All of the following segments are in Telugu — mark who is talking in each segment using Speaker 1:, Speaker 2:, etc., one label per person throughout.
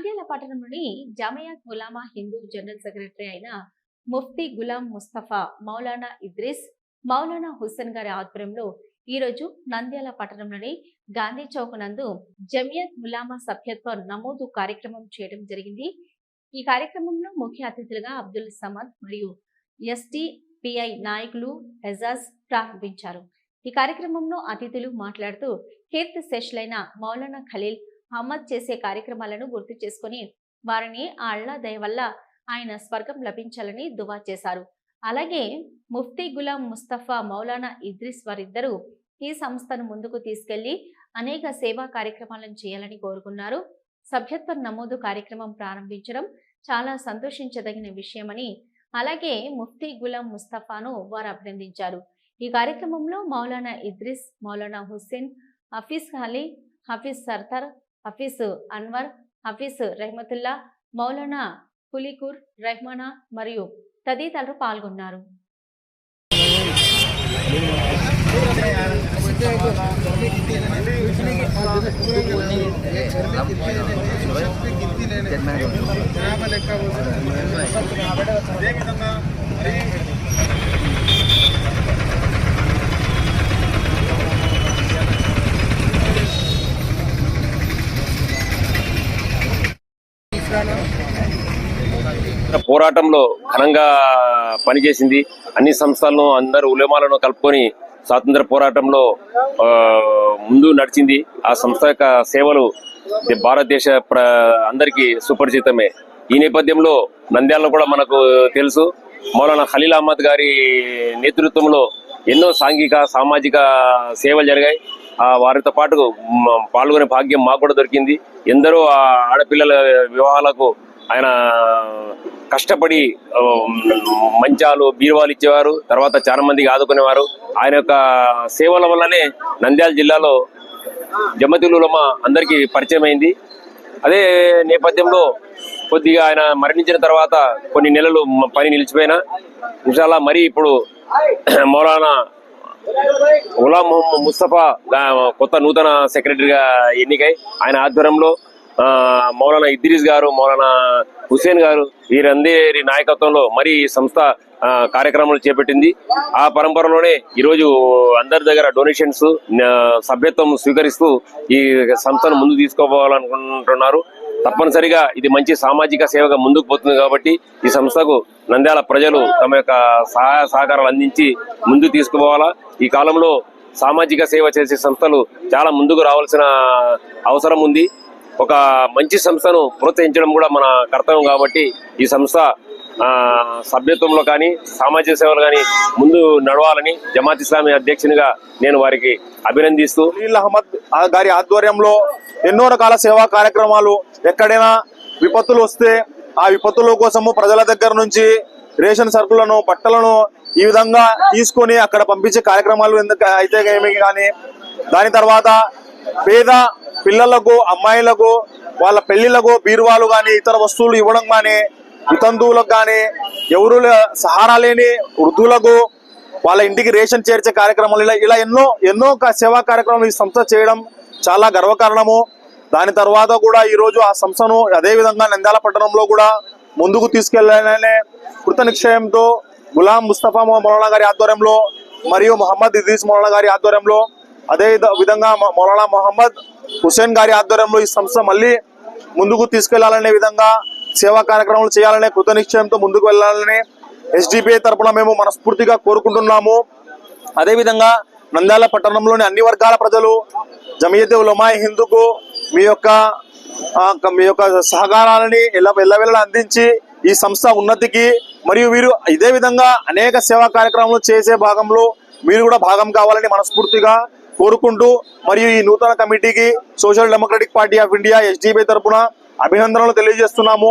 Speaker 1: నంద్యాల పట్టణంలోని జమయాత్ ములామా హిందూ జనరల్ సెక్రటరీ అయిన ముఫ్తీ గులాం ముస్తఫా మౌలానా ఇద్రిస్ మౌలానా హుస్సేన్ గారి ఆధ్వర్యంలో ఈ రోజు నంద్యాల పట్టణంలోని గాంధీ చౌక్ నందు జమియత్ ములామా సభ్యత్వ నమోదు కార్యక్రమం చేయడం జరిగింది. ఈ కార్యక్రమంలో ముఖ్య అతిథులుగా అబ్దుల్ సమద్ మరియు ఎస్టీ పిఐ నాయకులు ఎజాజ్ ప్రారంభించారు. ఈ కార్యక్రమంలో అతిథులు మాట్లాడుతూ కీర్తి శేషులైన మౌలానా ఖలీల్ అహ్మద్ చేసే కార్యక్రమాలను గుర్తు చేసుకుని వారిని ఆ అల్లా దయ వల్ల ఆయన స్వర్గం లభించాలని దువా చేశారు. అలాగే ముఫ్తీ గులాం ముస్తఫా మౌలానా ఇద్రిస్ వారిద్దరూ ఈ సంస్థను ముందుకు తీసుకెళ్ళి అనేక సేవా కార్యక్రమాలను చేయాలని కోరుకున్నారు. సభ్యత్వ నమోదు కార్యక్రమం ప్రారంభించడం చాలా సంతోషించదగిన విషయమని అలాగే ముఫ్తీ గులాం ముస్తఫాను వారు అభినందించారు. ఈ కార్యక్రమంలో మౌలానా ఇద్రిస్ మౌలానా హుస్సేన్ హఫీజ్ ఖాళీ హఫీజ్ సర్దార్ హఫీస్ అన్వర్ హఫీస్ రెహమతుల్లా మౌలానా పులికూర్ రెహమానా మరియు తదితరులు పాల్గొన్నారు.
Speaker 2: పోరాటంలో ఘనంగా పనిచేసింది అన్ని సంస్థలను అందరు ఉలేమాలను కలుపుకొని స్వాతంత్ర పోరాటంలో ముందు నడిచింది. ఆ సంస్థ యొక్క సేవలు భారతదేశ ప్ర అందరికీ సుపరిచితమే. ఈ నేపథ్యంలో నంద్యాలలో కూడా మనకు తెలుసు. మౌలానా ఖలీల్ అహ్మద్ గారి నేతృత్వంలో ఎన్నో సాంఘిక సామాజిక సేవలు జరిగాయి. ఆ వారితో పాటు పాల్గొనే భాగ్యం మాకు కూడా దొరికింది. ఎందరో ఆ ఆడపిల్లల వివాహాలకు ఆయన కష్టపడి మంచాలు బీరువాలు ఇచ్చేవారు. తర్వాత చాలా మందికి ఆదుకునేవారు. ఆయన యొక్క సేవల వల్లనే నంద్యాల జిల్లాలో జమతులులమ అందరికీ పరిచయం అయింది. అదే నేపథ్యంలో కొద్దిగా ఆయన మరణించిన తర్వాత కొన్ని నెలలు పని నిలిచిపోయినా. ఇన్షాల్లా మరి ఇప్పుడు మౌలానా గులాం మొహమ్మద్ ముస్తఫా కొత్త నూతన సెక్రటరీగా ఎన్నికై ఆయన ఆధ్వర్యంలో మౌలానా ఇద్రీస్ గారు మౌలానా హుసేన్ గారు వీరందరి నాయకత్వంలో మరి ఈ సంస్థ కార్యక్రమాలు చేపట్టింది. ఆ పరంపరలోనే ఈరోజు అందరి దగ్గర డొనేషన్స్ సభ్యత్వం స్వీకరిస్తూ ఈ సంస్థను ముందు తీసుకోవాలనుకుంటున్నారు. తప్పనిసరిగా ఇది మంచి సామాజిక సేవగా ముందుకు పోతుంది కాబట్టి ఈ సంస్థకు నంద్యాల ప్రజలు తమ యొక్క సహాయ సహకారాలు అందించి ముందుకు తీసుకుపోవాలా. ఈ కాలంలో సామాజిక సేవ చేసే సంస్థలు చాలా ముందుకు రావాల్సిన అవసరం ఉంది. ఒక మంచి సంస్థను ప్రోత్సహించడం కూడా మన కర్తవ్యం కాబట్టి ఈ సంస్థ సభ్యత్వంలో కానీ సామాజిక సేవలు కానీ ముందు నడవాలని జమాత్ ఇస్లామీ అధ్యక్షునిగా నేను వారికి అభినందిస్తూ
Speaker 3: అహ్మద్ గారి ఆధ్వర్యంలో ఎన్నో రకాల సేవా కార్యక్రమాలు ఎక్కడైనా విపత్తులు వస్తే ఆ విపత్తుల కోసము ప్రజల దగ్గర నుంచి రేషన్ సరుకులను బట్టలను ఈ విధంగా తీసుకొని అక్కడ పంపించే కార్యక్రమాలు ఎందుకు అయితే ఏమి కానీ దాని తర్వాత పేద పిల్లలకు అమ్మాయిలకు వాళ్ళ పెళ్ళిళ్ళకు బీరువాలు కానీ ఇతర వస్తువులు ఇవ్వడం కానీ వితంతువులకు కానీ ఎవరు సహారా లేని వృద్ధులకు వాళ్ళ ఇంటికి రేషన్ చేర్చే కార్యక్రమాలు ఇలా ఇలా ఎన్నో ఎన్నో సేవా కార్యక్రమాలు ఈ సంస్థ చేయడం చాలా గర్వకారణము. దాని తర్వాత కూడా ఈ రోజు ఆ సంస్థను అదే విధంగా నంద్యాల పట్టణంలో కూడా ముందుకు తీసుకెళ్ళాలనే కృత నిశ్చయంతో గులాం ముస్తఫా మౌలానా గారి ఆధ్వర్యంలో మరియు మొహమ్మద్ ఇదీస్ మౌలానా గారి ఆధ్వర్యంలో అదే విధంగా మౌలానా మొహమ్మద్ హుసేన్ గారి ఆధ్వర్యంలో ఈ సంస్థ మళ్ళీ ముందుకు తీసుకెళ్ళాలనే విధంగా సేవా కార్యక్రమాలు చేయాలనే కృత నిశ్చయంతో ముందుకు వెళ్ళాలని ఎస్డిపిఐ తరపున మేము మనస్ఫూర్తిగా కోరుకుంటున్నాము. అదేవిధంగా నంద్యాల పట్టణంలోని అన్ని వర్గాల ప్రజలు జమియతే ఉలమాయి హిందుకు మీ యొక్క మీ యొక్క సహకారాలని ఎలా ఎల్లవెల్లలా అందించి ఈ సంస్థ ఉన్నతికి మరియు వీరు ఇదే విధంగా అనేక సేవా కార్యక్రమాలు చేసే భాగంలో మీరు కూడా భాగం కావాలని మనస్ఫూర్తిగా కోరుకుంటూ మరియు ఈ నూతన కమిటీకి social democratic party of India SDP తరపున అభినందనలు తెలియజేస్తున్నాము.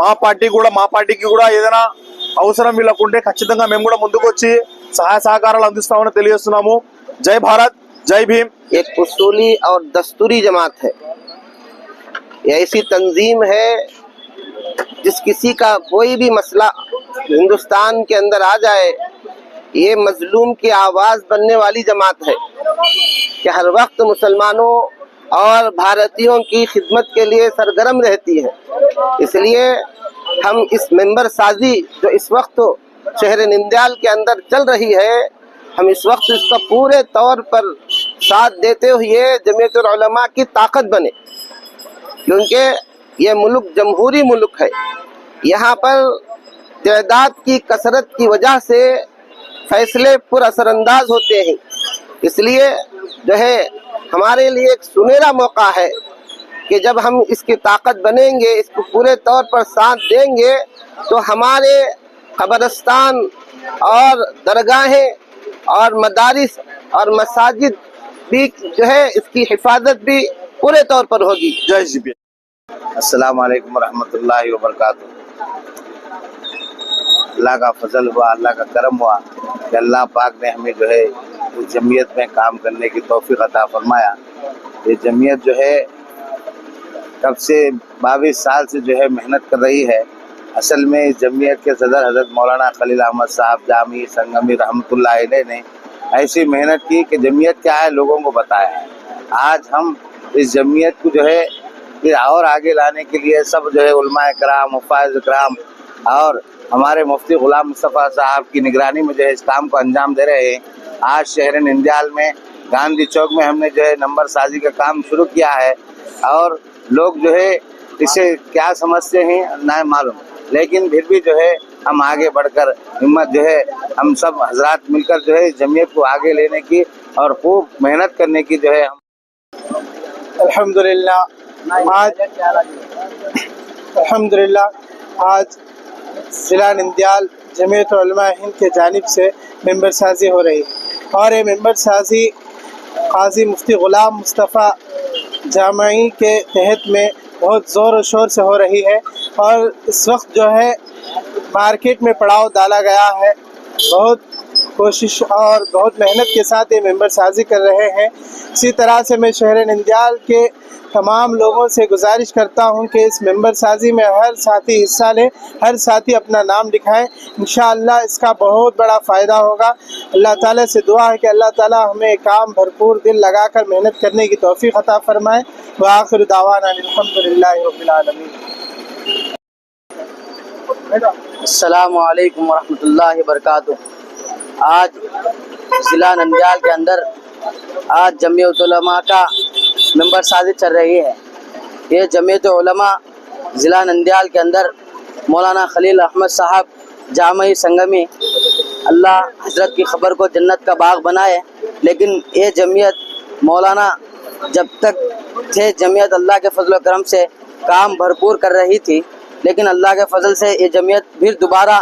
Speaker 3: మా పార్టీ కూడా، మా పార్టీకి కూడా ఏదైనా అవసరం వీళ్ళకుంటే ఖచ్చితంగా మేము కూడా ముందుకు వచ్చి సహాయ సహకారాలు అందిస్తామని తెలియజేస్తున్నాము. జై భారత్، జై భీమ్.
Speaker 4: ایک اصولی اور دستوری جماعت ہے یہ ایسی تنظیم ہے جس کسی کا کوئی بھی مسئلہ ہندوستان کے اندر آ جائے یہ مظلوم کی آواز بننے والی جماعت ہے کہ ہر وقت مسلمانوں اور بھارتیوں کی خدمت کے لیے سرگرم رہتی ہے۔ اس لیے ہم اس ممبر سازی جو اس وقت شہر نندیال کے اندر چل رہی ہے، ہم اس وقت اس کا پورے طور پر ساتھ دیتے ہوئے جمعیت العلماء کی طاقت بنے۔ کیونکہ یہ ملک جمہوری ملک ہے۔ یہاں پر تعداد کی کثرت کی وجہ سے فیصلے پر اثر انداز ہوتے ہیں۔ اس لیے جو ہے ہمارے لیے ایک سنہرا موقع ہے کہ جب ہم اس کی طاقت بنیں گے، اس کو پورے طور پر ساتھ دیں گے، تو ہمارے قبرستان اور درگاہیں اور مدارس اور مساجد بھی جو ہے، اس کی حفاظت بھی پورے طور پر ہوگی۔
Speaker 3: جی، جی،
Speaker 5: السلام علیکم ورحمۃ اللہ وبرکاتہ۔ اللہ کا فضل ہوا، اللہ کا کرم ہوا کہ اللہ پاک نے ہمیں جو ہے اس جمعیت میں کام کرنے کی توفیق عطا فرمایا۔ یہ جمعیت جو ہے کب سے بائیس سال سے جو ہے محنت کر رہی ہے۔ اصل میں اس جمعیت کے صدر حضرت مولانا خلیل احمد صاحب جامع سنگمی رحمۃ اللہ علیہ نے ایسی محنت کی کہ جمعیت کیا ہے لوگوں کو بتایا آج ہم اس جمعیت کو جو ہے پھر اور آگے لانے کے لیے سب جو ہے علماء کرام وفاظ کرام اور ہمارے مفتی غلام مصطفیٰ صاحب کی نگرانی میں جو ہے اس کام کو انجام دے رہے ہیں۔ آج شہر نندیال میں گاندھی چوک میں ہم نے جو ہے نمبر سازی کا کام شروع کیا ہے اور لوگ جو ہے اسے کیا سمجھتے ہیں نہ معلوم۔ لیکن پھر بھی جو ہے ہم آگے بڑھ کر ہمت جو ہے ہم سب حضرات مل کر جو ہے جمعیت کو آگے لینے کی اور خوب محنت کرنے کی جو ہے ہم
Speaker 6: الحمد للہ آج الحمد للہ آج ضلع نندیال، جمعیت علماء ہند کے جانب سے ممبر سازی ہو رہی ہے۔ اور یہ ممبر سازی قاضی مفتی غلام مصطفیٰ جامعی کے تحت میں بہت زور و شور سے ہو رہی ہے۔ اور اس وقت جو ہے، مارکیٹ میں پڑاؤ ڈالا گیا ہے۔ بہت کوشش اور بہت محنت کے ساتھ یہ ممبر سازی کر رہے ہیں۔ اسی طرح سے میں شہر ننجال کے تمام لوگوں سے گزارش کرتا ہوں کہ اس ممبر سازی میں ہر ساتھی حصہ لیں، ہر ساتھی اپنا نام لکھائیں۔ انشاءاللہ اس کا بہت بڑا فائدہ ہوگا۔ اللہ تعالیٰ سے دعا ہے کہ اللہ تعالیٰ ہمیں کام بھرپور دل لگا کر محنت کرنے کی توفیق عطا فرمائے۔ وآخر دعوانا الحمدللہ رب العالمین۔ السلام
Speaker 7: علیکم ورحمۃ اللہ وبرکاتہ۔ آج ضلع ننجال کے اندر آج جمعیت علماء کا ممبر سازش چل رہی ہے۔ یہ جمعیت علماء ضلع نندیال کے اندر مولانا خلیل احمد صاحب جامعی سنگمی اللہ حضرت کی خبر کو جنت کا باغ بنائے۔ لیکن یہ جمعیت مولانا جب تک تھے جمعیت اللہ کے فضل و کرم سے کام بھرپور کر رہی تھی، لیکن اللہ کے فضل سے یہ جمعیت پھر دوبارہ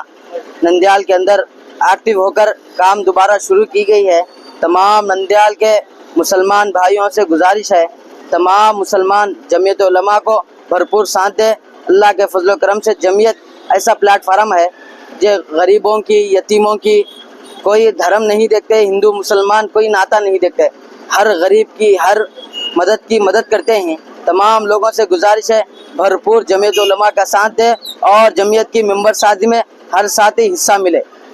Speaker 7: نندیال کے اندر ایکٹیو ہو کر کام دوبارہ شروع کی گئی ہے۔ تمام نندیال کے مسلمان بھائیوں سے گزارش ہے۔ تمام مسلمان جمعیت علماء کو بھرپور ساتھ دے اللہ کے فضل و کرم سے جمعیت ایسا پلیٹ فارم ہے جو غریبوں کی، یتیموں کی کوئی دھرم نہیں دیکھتے، ہندو، مسلمان کوئی ناتا نہیں دیکھتے۔ ہر غریب کی، ہر مدد کی مدد کرتے ہیں۔ تمام لوگوں سے گزارش ہے، بھرپور جمعیت علماء کا ساتھ دے اور جمعیت کی ممبر سازی میں ہر ساتھی حصہ ملے۔